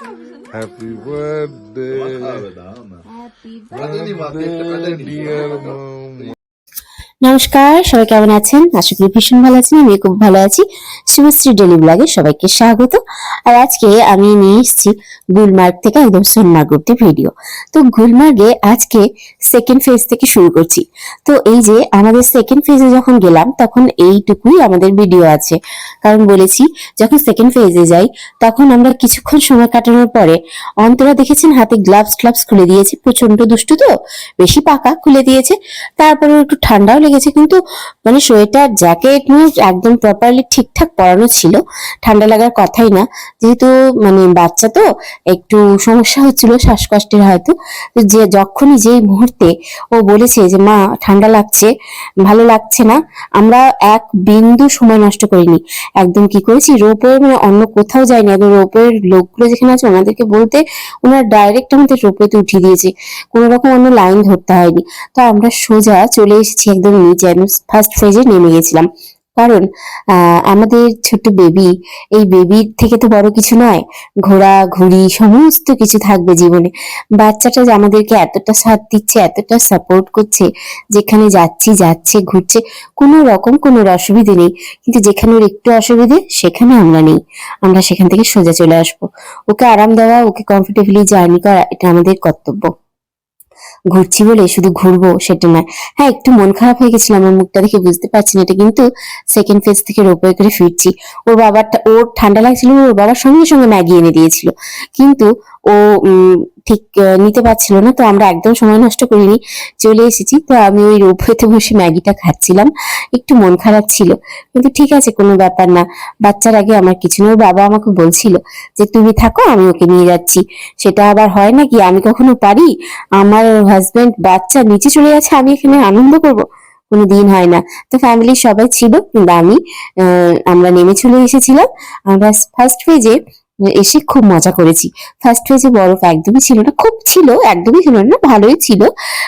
Happy birthday. Happy birthday, dear mom. নমস্কার, সবাই কেমন আছেন? আশা করি ভীষণ ভালো আছেন আমি খুব ভালো আছি। শুভশ্রী ডেলি ব্লগে সবাইকে স্বাগত। আর আজকে আমি নিয়ে এসেছি গুলমার্গ থেকে একদম সোনমার্গ অব্দি ভিডিও তো গুলমার্গে আজকে সেকেন্ড ফেজ থেকে শুরু করছি। তো এই যে আমাদের সেকেন্ড ফেজে যখন গেলাম, তখন এইটুকুই আমাদের ভিডিও আছে। কারণ বলেছি, যখন সেকেন্ড ফেজে যাই, তখন আমরা কিছুক্ষণ সময় কাটানোর পরে অন্তরা দেখেছেন হাতে গ্লাভস গ্লাভস খুলে দিয়েছে। প্রচণ্ড দুষ্টু তো, বেশি পাকা খুলে দিয়েছে। তারপরে একটু ঠান্ডাও লেগেছে, কিন্তু মানে সোয়েটার, জ্যাকেট নিয়ে একদম প্রপারলি ঠিকঠাক পরানো ছিল। ঠান্ডা লাগার কথাই না। যেহেতু মানে বাচ্চা তো, একটু সমস্যা হচ্ছিল শ্বাসকষ্টের হয়তো। যে যখনই যেই মুহূর্তে ও বলেছে যে, মা, ঠান্ডা লাগছে, ভালো লাগছে না। আমরা এক বিন্দু সময় নষ্ট করিনি। একদম কি করেছি? রোপওয়ে মানে অন্য কোথাও যায়নি একদম রোপওয়ের লোকগুলো যেখানে আছে, ওনাদেরকে বলতে ওনারা ডাইরেক্ট আমাদের রোপওয়েতে উঠিয়ে দিয়েছে। কোনো রকম অন্য লাইন ধরতে হয়নি। তো আমরা সোজা চলে এসেছি একদম একদম ফার্স্ট ফেজে নেমে গেছিলাম। কারণ আমাদের ছোট্ট বেবি এই বেবির থেকে তো বড় কিছু নয় ঘোরা ঘুরি সমস্ত কিছু থাকবে জীবনে। বাচ্চাটা যে আমাদেরকে এতটা সাথ দিচ্ছে, এতটা সাপোর্ট করছে, যেখানে যাচ্ছি, যাচ্ছে, ঘুরছে, কোনো রকম কোনো অসুবিধে নেই। কিন্তু যেখানে ওর একটু অসুবিধে, সেখানে আমরা নেই। আমরা সেখান থেকে সোজা চলে আসব। ওকে আরাম দেওয়া, ওকে কমফোর্টেবলি জার্নি করা, এটা আমাদের কর্তব্য। ঘুরছি বলে শুধু ঘুরবো সেটা নয়। হ্যাঁ একটু মন খারাপ হয়ে গেছিল আমার মুখটা দেখে, বুঝতে পারছি না এটা, কিন্তু সেকেন্ড ফেজ থেকে রোপওয়ে করে ফিরছি। ওর বাবারটা, ওর ঠান্ডা লাগছিল, ওর বাবার সঙ্গে সঙ্গে ম্যাগি এনে দিয়েছিল। কিন্তু ও ঠিক নিতে পারছিল না, তো আমরা একদম সময় নষ্ট করিনি, চলে এসেছি, তো আমি ওই রোপওয়েতে বসে ম্যাগিটা খাচ্ছিলাম, একটু মন খারাপ ছিল, কিন্তু ঠিক আছে, কোনো ব্যাপার না, বাচ্চার আগে আমার কিছু না বাবা আমাকে বলছিল যে, তুমি থাকো, আমি ওকে নিয়ে যাচ্ছি সেটা আবার হয় নাকি, আমি কখনো পারি? আমার হাজবেন্ড বাচ্চা নিচে চলে গেছে, আমি এখানে আনন্দ করব? কোনো দিন হয় না, তো ফ্যামিলির সবাই ছিল, কিন্তু আমি আমরা নেমে চলে এসেছিলাম, আমরা ফার্স্ট পেজে এসে খুব মজা করেছি। ফার্স্ট পেজে বরফ, একদমই ছিল না, খুব ছিল, একদমই ছিল না, ভালোই ছিল।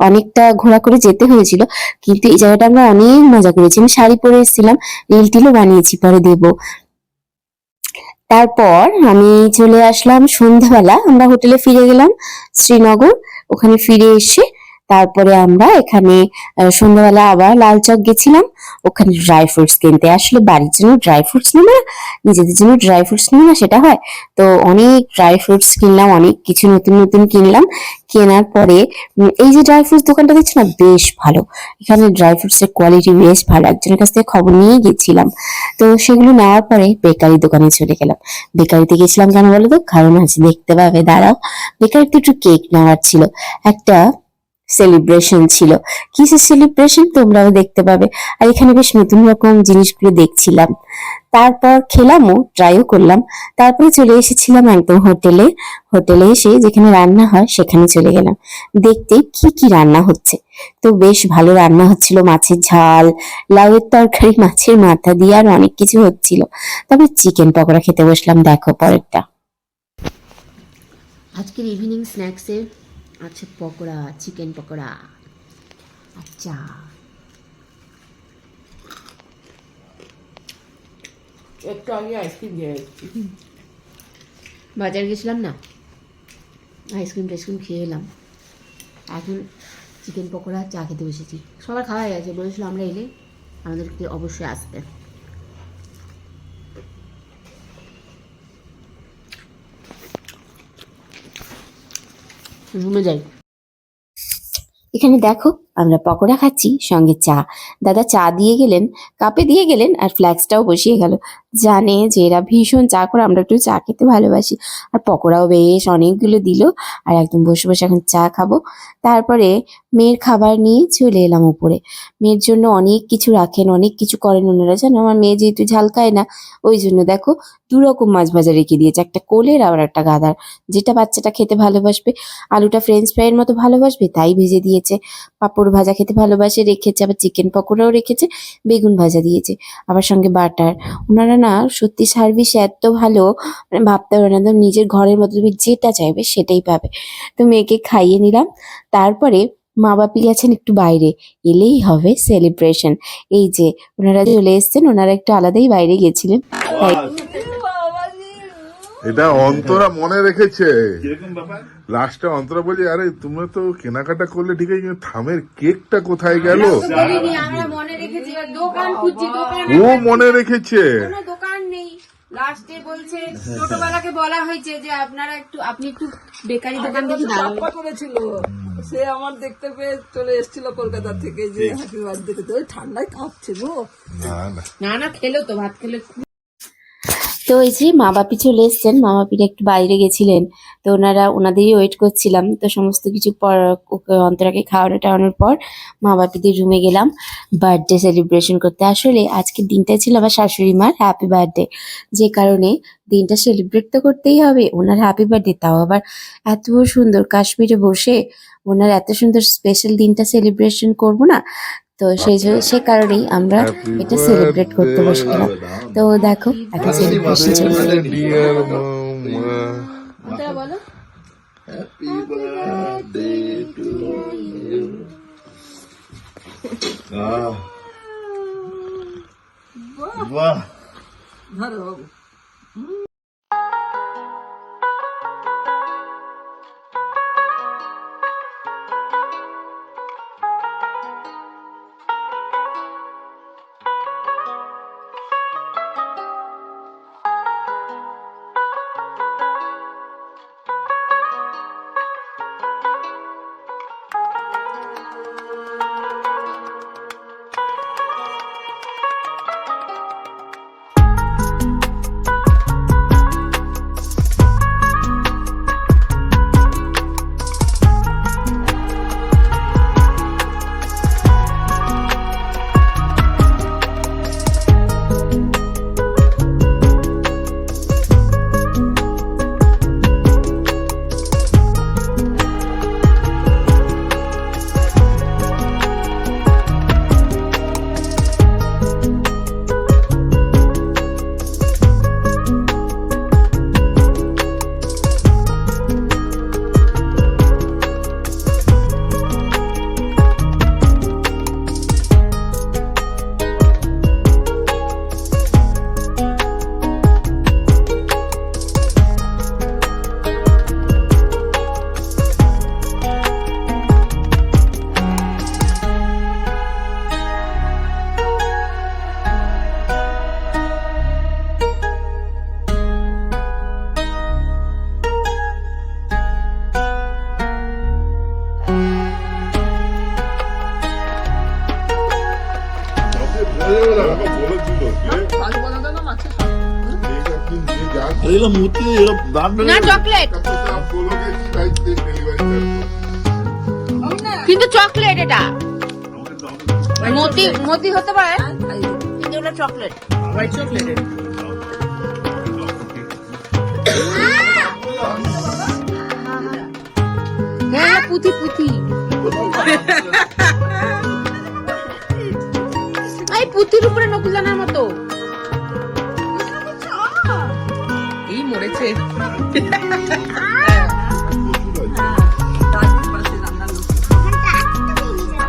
অনেকটা ঘোরা করে যেতে হয়েছিল, কিন্তু এই জায়গাটা আমরা অনেক মজা করেছি। আমি শাড়ি পরে এসেছিলাম রিল টিলও বানিয়েছি, পরে দেবো। তারপর আমি চলে আসলাম সন্ধ্যাবেলা, আমরা হোটেলে ফিরে গেলাম, শ্রীনগর। ওখানে ফিরে এসে তারপরে আমরা এখানে সন্ধ্যাবেলা আবার লাল চক গেছিলাম। ওখানে ড্রাই ফ্রুটস কিনতে আসলে বাড়ির জন্য ড্রাই ফ্রুটস নেব না, নিজেদের জন্য ড্রাই ফ্রুটস নেব না, সেটা হয়। তো অনেক ড্রাই ফ্রুটস কিনলাম, অনেক কিছু নতুন নতুন কিনলাম। কেনার পরে এই যে ড্রাই ফ্রুটস দোকানটা দেখছ না, বেশ ভালো। এখানে ড্রাই ফ্রুটস এর কোয়ালিটি বেশ ভালো। একজনের কাছ থেকে খবর নিয়ে গেছিলাম। তো সেগুলো নেওয়ার পরে বেকারি দোকানে চলে গেলাম। বেকারিতে গেছিলাম কেন বলো তো? কারণ আছে দেখতে পাবে, দাঁড়াও। বেকারিতে একটু কেক নেওয়ার ছিল। একটা সেলিব্রেশন ছিল। কিসের সেলিব্রেশন তোমরাও দেখতে পাবে। আর এখানে বেশ নতুন রকম জিনিসগুলো দেখছিলাম। তারপর খেলামও ট্রাইও করলাম। তারপরে চলে এসেছিলাম একদম হোটেলে হোটেলে এসে যেখানে রান্না হয় সেখানে চলে গেলাম। দেখতে কি কি রান্না হচ্ছে। তো বেশ ভালো রান্না হচ্ছিল মাছের ঝাল, লাউয়ের তরকারি, মাছের মাথা দিয়ে আর অনেক কিছু হচ্ছিল। তবে চিকেন পকোড়া খেতে বসলাম, দেখো পরেরটা। আজকের ইভিনিং স্ন্যাক্সে আছে পকোড়া চিকেন পকোড়া। আচ্ছা। একটু আগে আইসক্রিম এসেছি। বাজার গেছিলাম না? আইসক্রিম টাইসক্রিম খেয়ে এলাম। এখন চিকেন পকোড়া চা খেতে বসেছি। সবার খাওয়া গেছে। বলেছিল আমরা এলে আমাদেরকে অবশ্যই আসতে। রুমে যাই। এখানে দেখো আমরা পকোড়া খাচ্ছি, সঙ্গে চা। দাদা চা দিয়ে গেলেন, কাপে দিয়ে গেলেন আর ফ্ল্যাক্সটাও বসিয়ে গেল। জানে যে এরা ভীষণ চা করে, আমরা একটু চা খেতে ভালোবাসি। আর পকোড়াও বেশ অনেকগুলো দিল আর একদম বসে বসে এখন চা খাব। তারপরে মেয়ের খাবার নিয়ে চলে এলাম উপরে। মেয়ের জন্য অনেক কিছু রাখেন, অনেক কিছু করেন ওনারা। জানো, আমার মেয়ে যেহেতু ঝাল খায় না, ওই জন্য দেখো দু রকম মাছ ভাজা রেখে দিয়েছে, একটা কোলের আর একটা গাদার। যেটা বাচ্চাটা খেতে ভালোবাসবে, আলুটা ফ্রেঞ্চ ফ্রাইয়ের মতো ভালোবাসবে, তাই ভেজে দিয়েছে। পাঁপড় ভাজা খেতে ভালোবাসে, রেখেছে, আবার চিকেন পকোড়াও রেখেছে, বেগুন ভাজা দিয়েছে। আবার সঙ্গে বাটার। ওনারা না সত্যি সার্ভিস এত ভালো মানে ভাবতে পারে না নিজের ঘরের মতো, তুমি যেটা চাইবে সেটাই পাবে। তো মেয়েকে খাইয়ে নিলাম। তারপরে মা বাপি গেছেন একটু বাইরে। এলেই হবে সেলিব্রেশন এই যে, ওনারা চলে এসছেন, ওনারা একটু আলাদাই বাইরে গেছিলেন। তাই এটা অন্তরা মনে রেখেছে। লাস্টে অন্তরা বলি আরে তুমি তো কেনাকাটা করলে ঠিক আছে থামের কেকটা কোথায় গেল? মনে ও মনে রেখেছে। দোকান নেই। লাস্টে বলছে ছোটবেলাকে বলা হয়েছে যে আপনারা একটু আপনি একটু বেকারি দোকান দেখে দাঁড়াবেন করেছিল সে আমার দেখতে পেয়ে চলে এসেছিল কলকাতা থেকে যে ঠান্ডায় কাঁপছে গো। না না খেলো তো ভাত খেলে তো এই যে মা বাপি চলে এসছেন মা বাপিরা একটু বাইরে গেছিলেন, তো ওনারা ওনাদেরই ওয়েট করছিলাম। তো সমস্ত কিছু পর অন্তরাকে খাওয়ানো টাওয়ানোর পর মা বাপিদের রুমে গেলাম বার্থডে সেলিব্রেশন করতে। আসলে আজকের দিনটা ছিল আমার শাশুড়ি মার হ্যাপি বার্থডে যে কারণে দিনটা সেলিব্রেট তো করতেই হবে, ওনার হ্যাপি বার্থডে তাও আবার এত সুন্দর কাশ্মীরে বসে, ওনার এত সুন্দর স্পেশাল দিনটা সেলিব্রেশন করব না তো সেই জন্য- সে কারণেই আমরা এটা সেলিব্রেট করতে. বসলাম। তো দেখো একটা সেলিব্রেশন চলছে। কাজ না চকলেট কিন্তু চকলেট এটা। মতি মতি হতে পারে। কিন্তু চকলেট হোয়াইট চকলেটের হ্যাঁ পুঁথি পুঁথি। এই পুঁথির উপরে নকুলদানার মতো। মরেছে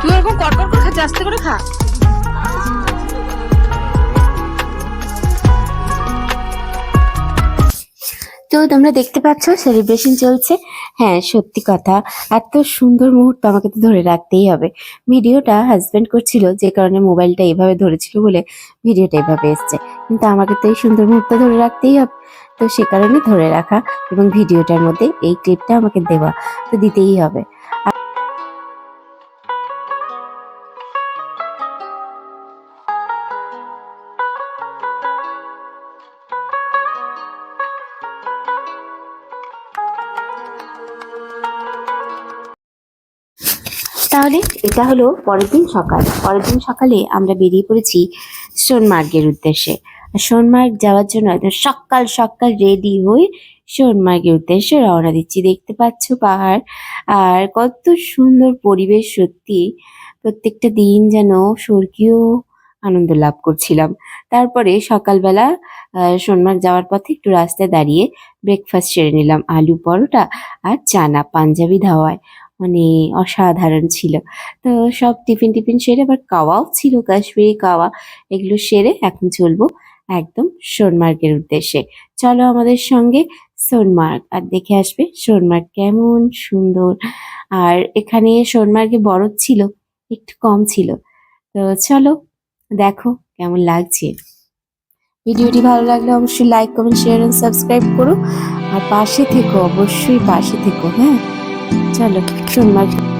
তুই ওরকম কটকট করে খাচ্ছিস, আস্তে করে খা। তো তোমরা দেখতে পাচ্ছ সেলিব্রেশন চলছে। হ্যাঁ সত্যি কথা। এত সুন্দর মুহূর্ত আমাকে তো ধরে রাখতেই হবে। ভিডিওটা হাজবেন্ড করছিল, যে কারণে মোবাইলটা এভাবে ধরেছিল বলে ভিডিওটা এভাবে এসছে। কিন্তু আমাকে তো এই সুন্দর মুহূর্ত ধরে রাখতেই হবে। তো সে কারণে ধরে রাখা এবং ভিডিওটার মধ্যে এই ক্লিপটা আমাকে দেওয়া তো দিতেই হবে। তাহলে এটা হলো পরের দিন সকাল। পরের দিন সকালে আমরা বেরিয়ে পড়েছি সোনমার্গের উদ্দেশ্যে। সোনমার্গ যাওয়ার জন্য একদম সকাল সকাল রেডি হয়ে সোনমার্গের উদ্দেশ্যে রওনা দিচ্ছি। দেখতে পাচ্ছ পাহাড়। আর কত সুন্দর পরিবেশ সত্যি। প্রত্যেকটা দিন যেন স্বর্গীয় আনন্দ লাভ করছিলাম। তারপরে সকালবেলা সোনমার্গ যাওয়ার পথে একটু রাস্তায় দাঁড়িয়ে ব্রেকফাস্ট সেরে নিলাম। আলু পরোটা আর চানা পাঞ্জাবি ধাওয়ায়। মানে অসাধারণ ছিল। তো সব টিফিন টিফিন সেরে, আবার কাওয়াও ছিল কাশ্মীরি কাওয়া এগুলো সেরে এখন চলবো। একদম সোনমার্গের উদ্দেশ্যে। চলো আমাদের সঙ্গে সোনমার্গ আর দেখে আসবে সোনমার্গ কেমন সুন্দর। আর এখানে সোনমার্গে বরফ ছিল, একটু কম ছিল। তো চলো দেখো কেমন লাগছে। ভিডিওটি ভালো লাগলে অবশ্যই like comment share and subscribe করো। আর পাশে থেকো, অবশ্যই পাশে থেকো হ্যাঁ? চলো সোনমার্গ